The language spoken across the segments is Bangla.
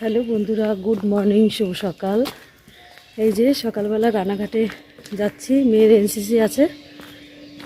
হ্যালো বন্ধুরা, গুড মর্নিং, শুভ সকাল। এই যে সকালবেলা রানাঘাটে যাচ্ছি, মেয়ের এনসিসি আছে।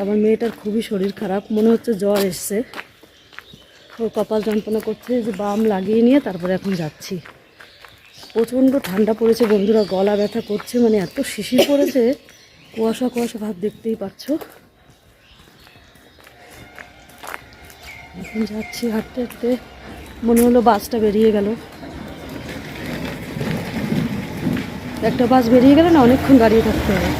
আমার মেয়েটার খুবই শরীর খারাপ, মনে হচ্ছে জ্বর এসছে। ওর কপাল যন্ত্রণা করছে যে বাম লাগিয়ে নিয়ে তারপরে এখন যাচ্ছি। প্রচণ্ড ঠান্ডা পড়েছে বন্ধুরা, গলা ব্যথা করছে মানে এত শিশির পড়েছে, কুয়াশা কুয়াশা ভাব দেখতেই পাচ্ছ। এখন যাচ্ছি হাঁটতে হাঁটতে, মনে হলো বাসটা বেরিয়ে গেল। একটা বাস বেরিয়ে গেলে না অনেকক্ষণ দাঁড়িয়ে থাকতে হবে।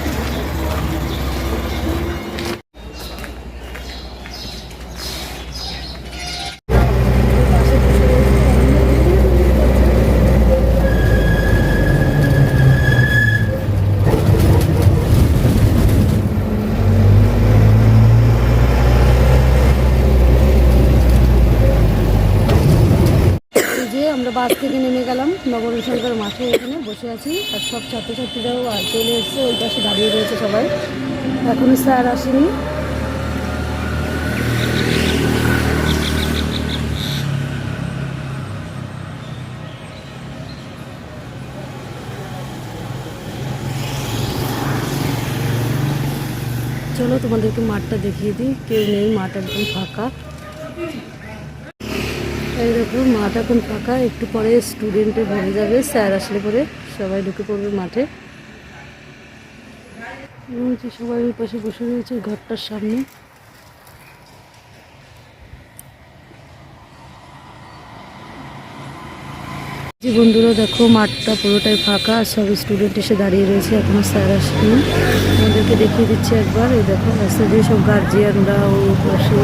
বাস থেকে নেমে গেলাম এখানে বসে আছি আর সব ছাত্রছাত্রীরাও চলে এসছে, ওই পাশে দাঁড়িয়ে রয়েছে সবাই। এখনও স্যার আসেনি। চলো তোমাদেরকে মাঠটা দেখিয়ে দিই। কেউ নেই, মাঠ একদম ফাঁকা। এই দেখো, মাঠ এখন ফাঁকা, একটু পরে স্টুডেন্টে ভরে যাবে, স্যার আসলে পরে। সবাই ঢুকে পড়বে মাঠে। সবাই ওই পাশে বসে রয়েছে ঘরটার সামনে। যে বন্ধুরা, দেখো মাঠটা পুরোটাই ফাঁকা, আর সব স্টুডেন্ট এসে দাঁড়িয়ে রয়েছে এখনও স্যার আসেনি। আমাদেরকে দেখিয়ে দিচ্ছি একবার, এই দেখো, রাস্তা দিয়ে সব গার্জিয়ানরা ও বসে,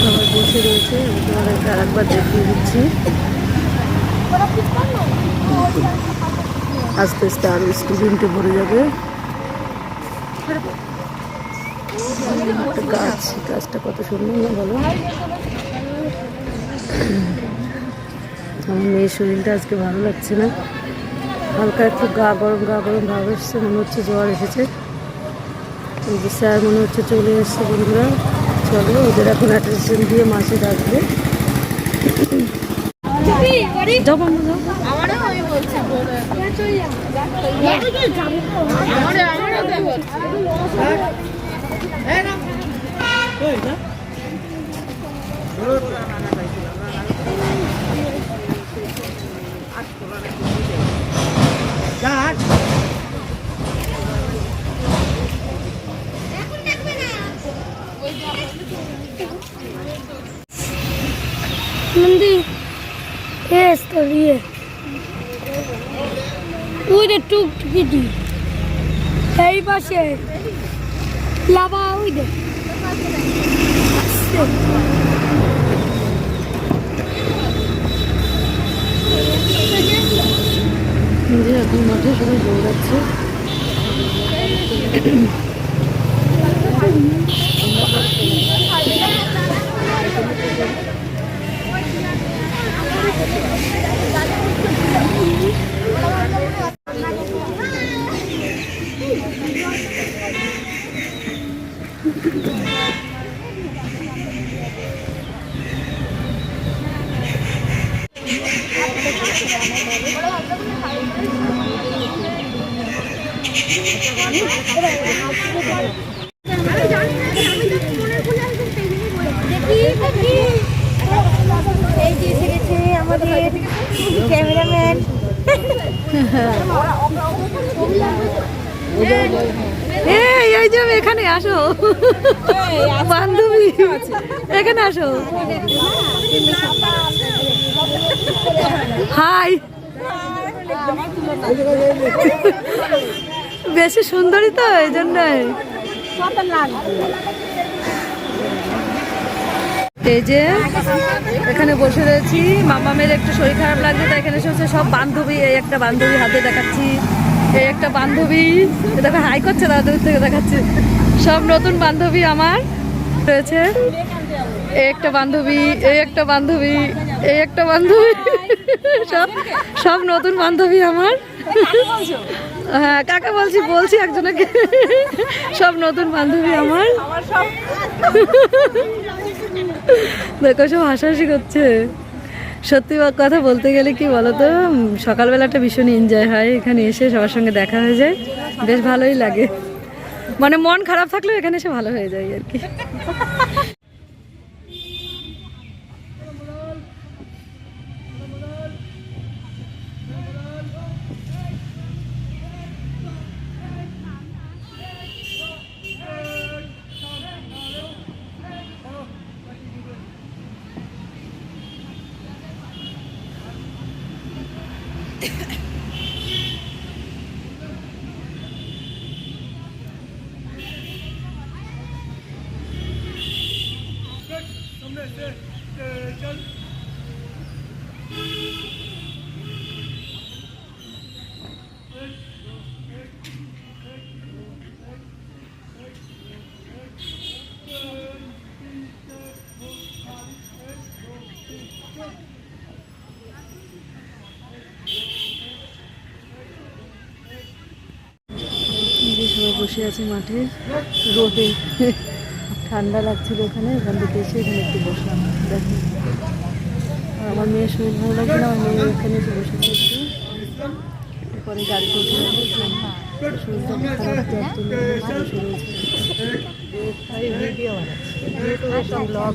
সবাই বসে রয়েছে তোমাদেরকে আরেকবার দেখিয়ে দিচ্ছি। আস্তে আস্তে আরও স্টুডেন্টে ভরে যাবে। একটা গাছ গাছটা কত সুন্দর না বলো? আমার মেয়ের শরীরটা আজকে ভালো লাগছে না। হালকা একটু গা গরম গা গরম ভাব এসছে মনে হচ্ছে জ্বর এসেছে। স্যার মনে হচ্ছে চলে এসছে বন্ধুরা। চলো ওদের এখন অ্যাটেনশন দিয়ে মাসে ডাকবে। যাও বাবা, Nandi, esto, ríe. ওই যে টুকটুকিটি এই পাশে। লাভা ওই দে আসছে। এই যে এখন মাঠে সবাই দৌড়াচ্ছে। ক্যামেরাম্যান এই এই যে এখানে আসো। বান্ধবী। এখানে আসো। হাই বেশি সুন্দরী তো, এই জন্যই। এই যে, এখানে বসে রয়েছি। মামামের একটু শরীর খারাপ লাগছে, তাই এখানে বসে সব বান্ধবী, এই একটা বান্ধবী হাতে দেখাচ্ছি। এই একটা বান্ধবী দেখো, হাই করছে দাদা দূর থেকে দেখাচ্ছি। সব নতুন বান্ধবী আমার রয়েছে। এই একটা বান্ধবী, এই একটা বান্ধবী। এই একটা বান্ধবী। সব সব নতুন বান্ধবী আমার। হ্যাঁ কাকা বলছি? বলছি একজনকে। সব নতুন বান্ধবী আমার। দেখো, সব হাসাহাসি করছে। সত্যি কথা বলতে গেলে কি বলতো? সকালবেলাটা ভীষণ এনজয় হয়। এখানে এসে সবার সঙ্গে দেখা হয়ে যায়। বেশ ভালোই লাগে। মানে মন খারাপ থাকলেও এখানে এসে ভালো হয়ে যায় আর কি। Yeah. বসে আছে মাঠে রোদে। ঠান্ডা লাগছিল এখানে এখান থেকে এসে এখানে একটু বসলাম। দেখো। আর আমার মেয়ের শরীর ভালো লাগছে না আমার মেয়ে এখানে এসে বসেছে একটু। পরে উঠে দেখলাম শরীরটা খারাপ বসে রয়েছে blog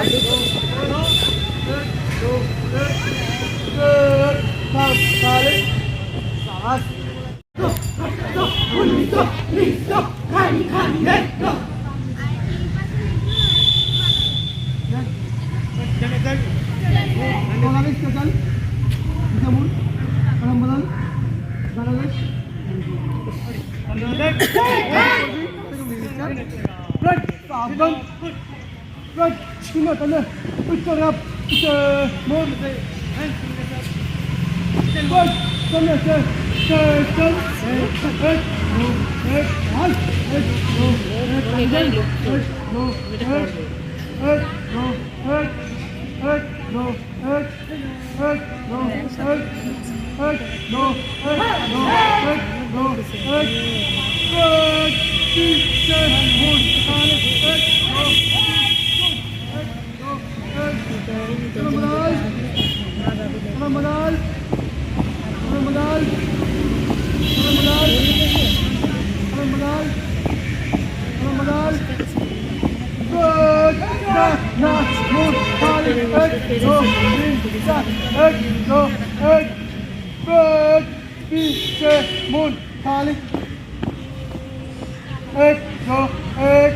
Bangladesh Right, Afghan. Schwimmer, dann bitte ab, bitte morgen, den Wald, dann ist der Stand, Good, good, good, good, good, good, good, Ek, no, ek,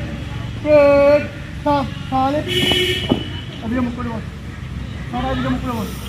ek, tam, talip. অভিযোগ করে বল সবাই অভিযোগ করে বল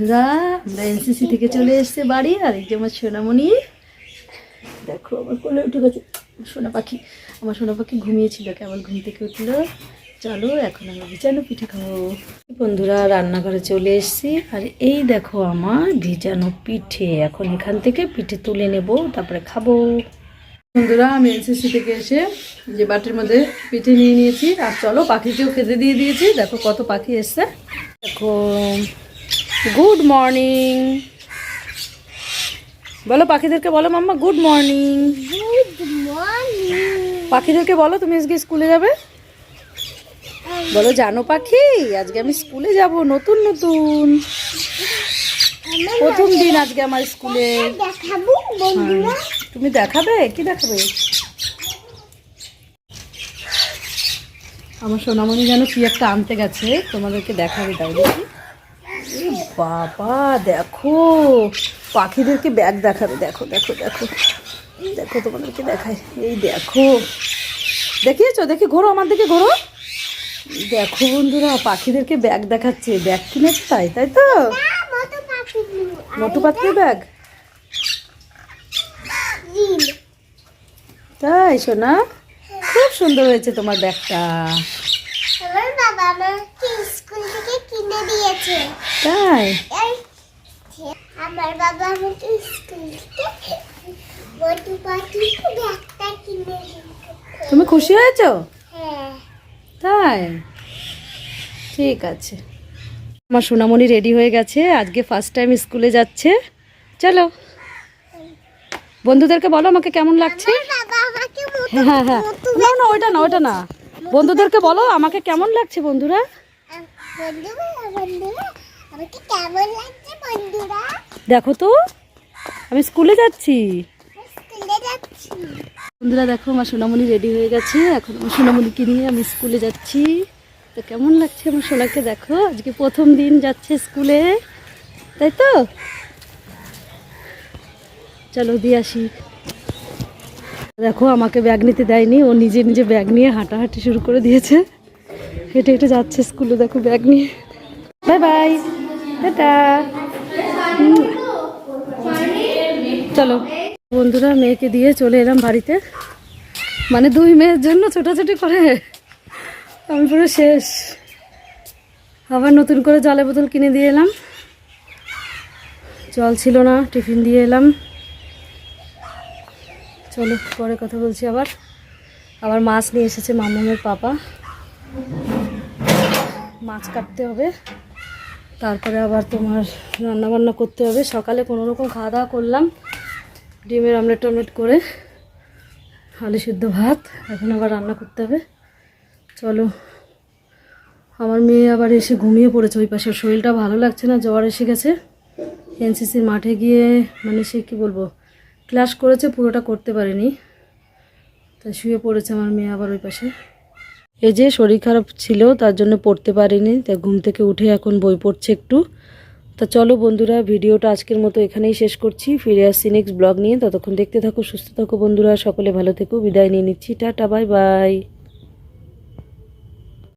বন্ধুরা, আমরা এনসিসি থেকে চলে এসেছে বাড়ি, আর এই যে আমার সোনামণি। দেখো, আমার কোলে উঠে গেছে। সোনা পাখি, আমার সোনা পাখি ঘুমিয়েছিল কেমন ঘুম থেকে উঠল। চলো, এখন আমরা ভিজানো পিঠে খাব। বন্ধুরা, রান্নাঘরে চলে এসেছি, আর এই দেখো আমার ভিজানো পিঠে। এখন এখান থেকে পিঠে তুলে নেব, তারপরে খাব। বন্ধুরা, আমি এনসিসি থেকে এসে যে বাটির মধ্যে পিঠে নিয়ে নিয়েছি। আর চলো, পাখিকেও খেতে দিয়ে দিয়েছি। দেখো, কত পাখি এসছে। দেখো গুড মর্নিং বলো পাখিদেরকে বলো মাম্মা গুড মর্নিং পাখিদেরকে বলো তুমি আজকে স্কুলে যাবে? বলো জানো পাখি আজকে আমি স্কুলে যাব নতুন নতুন। প্রথম দিন আজকে আমার স্কুলে। তুমি দেখাবে? কি দেখাবে? আমার সোনামণি যেন কি একটা আনতে গেছে তোমাদেরকে দেখাবে তাই দেখি। বাবা দেখো। পাখিদেরকে ব্যাগ দেখাবে। দেখো দেখো দেখো। দেখো তোমাদেরকে দেখায় এই দেখো। দেখিয়েছো? দেখি ঘোরো আমার দিকে ঘোরো। দেখো বন্ধুরা পাখিদেরকে ব্যাগ দেখাচ্ছে। ব্যাগ কিনেছে তাই তাই তো? মোটু পাখির ব্যাগ? তাই সোনা? খুব সুন্দর হয়েছে তোমার ব্যাগটা। আমার বাবা আমাকে স্কুল থেকে কিনে দিয়েছে। তাই? আমার বাবা আমাকে স্কুল থেকে কিনে তুমি খুশি হয়েছো? হ্যাঁ। তাই? ঠিক আছে। আমার সোনামণি রেডি হয়ে গেছে আজকে ফার্স্ট টাইম স্কুলে যাচ্ছে। চলো। বন্ধুদেরকে বলো আমাকে কেমন লাগছে? মোটু হ্যাঁ হ্যাঁ না না ওইটা না ওইটা না। বন্ধুদেরকে বলো আমাকে কেমন লাগছে বন্ধুরা। আমাকে কেমন লাগছে বন্ধুরা? দেখো তো আমি স্কুলে যাচ্ছি। স্কুলে যাচ্ছি। বন্ধুরা দেখো আমার সোনামণি রেডি হয়ে গেছে। এখন আমার সোনামণিকে নিয়ে আমি স্কুলে যাচ্ছি। তো কেমন লাগছে আমার সোনাকে দেখো? আজকে প্রথম দিন যাচ্ছে স্কুলে তাই তো? চলো দিয়ে আসি। দেখো আমাকে ব্যাগ নিতে দেয়নি। ও নিজে নিজে ব্যাগ নিয়ে হাঁটাহাঁটি শুরু করে দিয়েছে। হেঁটে হেঁটে যাচ্ছে স্কুলে দেখো ব্যাগ নিয়ে। Bye bye. চলো, বন্ধুরা মেয়েকে দিয়ে চলে এলাম বাড়িতে। মানে দুই মেয়ের জন্য ছোটাছুটি করে। আমি পুরো শেষ। আবার নতুন করে জলের বোতল কিনে দিয়ে এলাম। জল ছিল না, টিফিন দিয়ে এলাম। চলো, পরে কথা বলছি আবার। আবার মাছ নিয়ে এসেছে মামুনের পাপা। মাছ কাটতে হবে। তারপরে আবার তোমার রান্না বান্না করতে হবে। সকালে কোনো রকম খাওয়া দাওয়া করলাম। ডিমের অমলেট টমলেট করে আলু সিদ্ধ ভাত। এখন আবার রান্না করতে হবে। চলো, আমার মেয়ে আবার এসে ঘুমিয়ে পড়েছে। ওই পাশে শরীরটা ভালো লাগছে না, জ্বর এসে গেছে। এনসিসির মাঠে গিয়ে মানে সে কী বলব ক্লাস করেছে, পুরোটা করতে পারেনি। তাই শুয়ে পড়েছে আমার মেয়ে আবার ওই পাশে। এই যে শরীর খারাপ ছিল, তার জন্য পড়তে পারিনি, তাই ঘুম থেকে উঠে এখন বই পড়ছে একটু। তা চলো বন্ধুরা, ভিডিওটা আজকের মতো এখানেই শেষ করছি। ফিরে আসছি নেক্সট ব্লগ নিয়ে। ততক্ষণ দেখতে থাকো, সুস্থ থাকো বন্ধুরা। সকলে ভালো থেকো। বিদায় নিয়ে নিচ্ছি। টাটা, বাই বাই।